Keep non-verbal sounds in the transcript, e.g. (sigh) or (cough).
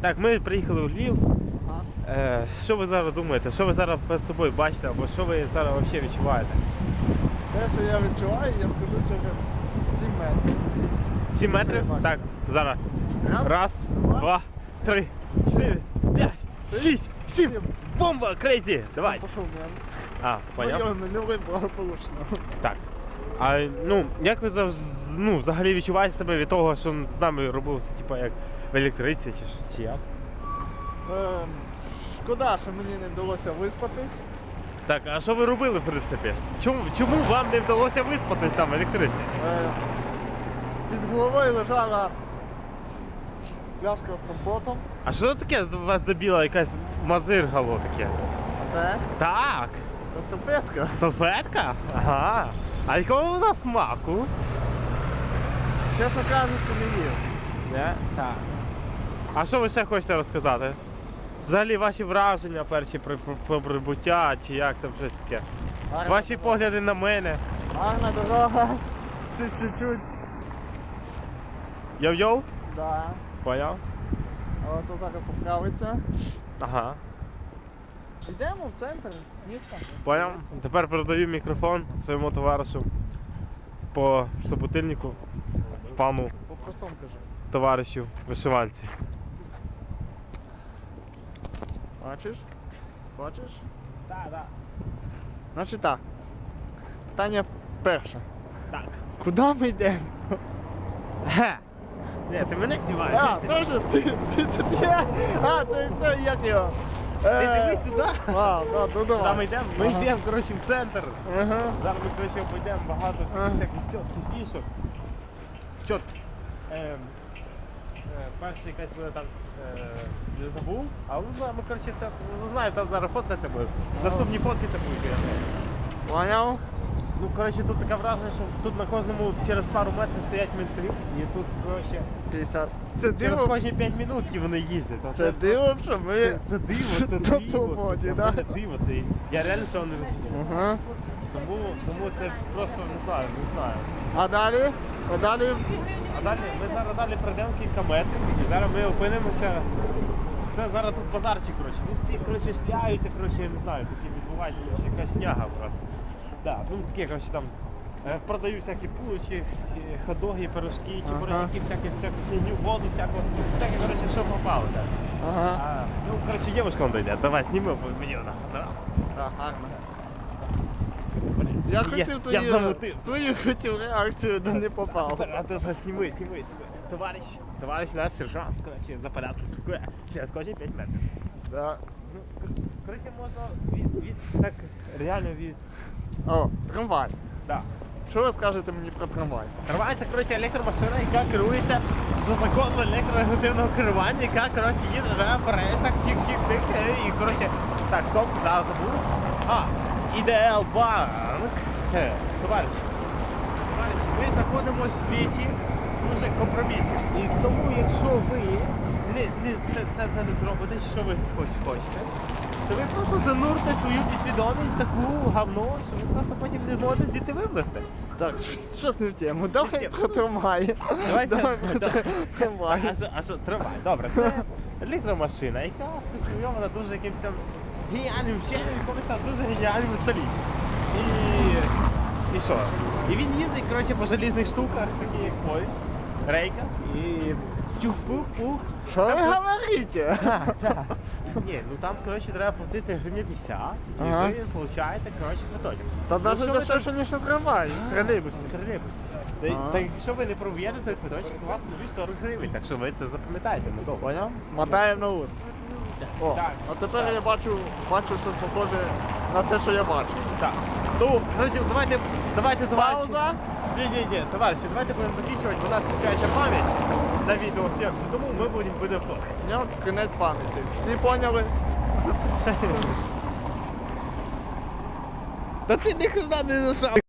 Так, ми приїхали у Львів. Ага. Е, що ви зараз думаєте? Що ви зараз перед собою бачите, або що ви зараз взагалі відчуваєте? Те, що я відчуваю, я скажу через 7 метрів. 7 метрів? Так, зараз. Раз, Раз, два, два, три, чотири, п'ять, шість, сім. Бомба! Крейзі! Давай! Пішов мен. А, поняв? Майор, не вийшло благополучно. Так. А ну, як ви завж- ну, взагалі відчуваєте себе від того, що з нами робилося, типу, як в електриці чи, ж- чи як? Ем, Шкода, що мені не вдалося виспатись. Так, а що ви робили, в принципі? Чому, чому вам не вдалося виспатись там в електриці? Е, Під головою лежала пляшка з компотом. А що це таке у вас забіла якась мазиргало таке? А це? Так, Це салфетка. салфетка? Ага. А якого вона смаку? Чесно кажучи, не їв. Не? Так. А що ви ще хочете розказати? Взагалі ваші враження перші про, про, прибуття, чи як там щось таке? Гарна Ваші дорога. погляди на мене. Гарна дорога. (laughs) Ти чуть-чуть. Йоу-йоу? Да. Поняв? А то зараз поправиться. Ага. Йдемо в центр міста. Поняв? Тепер передаю мікрофон своєму товаришу по собутильнику, пану По-простому кажи. товаришу вишиванці. Бачиш? Бачиш? Так, так. Значить так. Питання перше. Так. Куди ми йдемо? Ге. Ні, ти мене знімаєш. А, теж ти, ти тут є. А, це, це як його? Ти Е, дивись сюди. А, да, ну Куди давай. ми йдемо? Ми Ага. йдемо, коротше, в центр. Ага. Зараз ми, коротше, обійдемо багато Ага. всяких чітких фішок. Чот. Ем, е, перша якась буде там е, не забув, а ну, ми, коротше, все ну, там зараз фоткати буде. Наступні фотки це будуть. Поняв? Ну, коротше, тут таке враження, що тут на кожному через пару метрів стоять ментарі, і тут, коротше, 50. Це через диво. кожні 5 минутки вони їздять. Це диво, що ми. це, це диво, це (laughs) на диво. свободі, це, да? це диво, це, я реально цього не розумію. Ага. Тому, тому це просто не знаю, не знаю. А далі? А далі? А далі ми зараз далі пройдемо кілька метрів і зараз ми опинимося. Це зараз тут базарчик, коротше. Ну всі коротше шляються, коротше, я не знаю, такі відбувається коротше, якась няга просто. Да, ну таке, коротше, там е, продають всякі булочки, е, ходоги, пирожки, Ага. чебуреки, всякі, всяку фігню, воду, всяку, всяке, коротше, що попало. Так. Ага. А, ну, коротше, дівчинка он дойде, давай зніми, бо мені вона. Так, гарно. Я я- хотів я твою, замутив. твою хотів реакцію, да не попав. А то сніми, сніми, сніми. Товарищ, товарищ наш сержант, коротше, за порядку слідкує. Через кожні 5 метрів. Да. Ну, коротше, можна від, від, так, реально від, О, трамвай. да. Що ви скажете мені про трамвай? Тривається, коротше, електромашина, яка керується за законом електрорегулятивного керування, яка, коротше, їде на пересах, тік-тік-тик, е, і, коротше, так, стоп, зараз забув. А, ідеал банк. Е, Товариші, товариші, ми знаходимося в світі дуже компромісів. І тому, якщо ви не, не, це, це не зробите, що ви хоч- хочете, то ви просто занурте свою підсвідомість таку говно, що ви просто потім не зможете звідти виплисти. Так, щось не в тему. Давай про трамвай. Давай, Давай про давай. трамвай. А що, а добре, це електромашина, яка сконструйована дуже якимось там геніальним вченим, якомусь там дуже геніальному столі. І. І що? І він їздить, коротше, по залізних штуках, такі як поїзд, рейка, і чух-пух-пух. Що ви говорите? (laughs) Так, так. Ні, ну там, коротше, треба платити гривня 50, і Ага. ви получаєте, коротше, квиточок. Та Ну, навіть що ви дешевше, ніж на. Тролейбусі. Тролейбус. Та, Ага. та якщо ви не проб'єте той квиточок, у вас лежить 40 гривень, так що ви це запам'ятаєте надовго. Поняв? Мотаємо на ус. О, Так, а тепер так. я бачу, бачу щось похоже на те, що я бачу. Так. Ну, коротше, давайте, давайте, товариші. Пауза. Ні, ні, ні, товариші, давайте будемо закінчувати, бо у нас включається пам'ять на відеосйомці, тому ми будемо будемо фоткати. Зняв кінець пам'яті. Всі поняли? (laughs) Та ти ніхрена не нажав.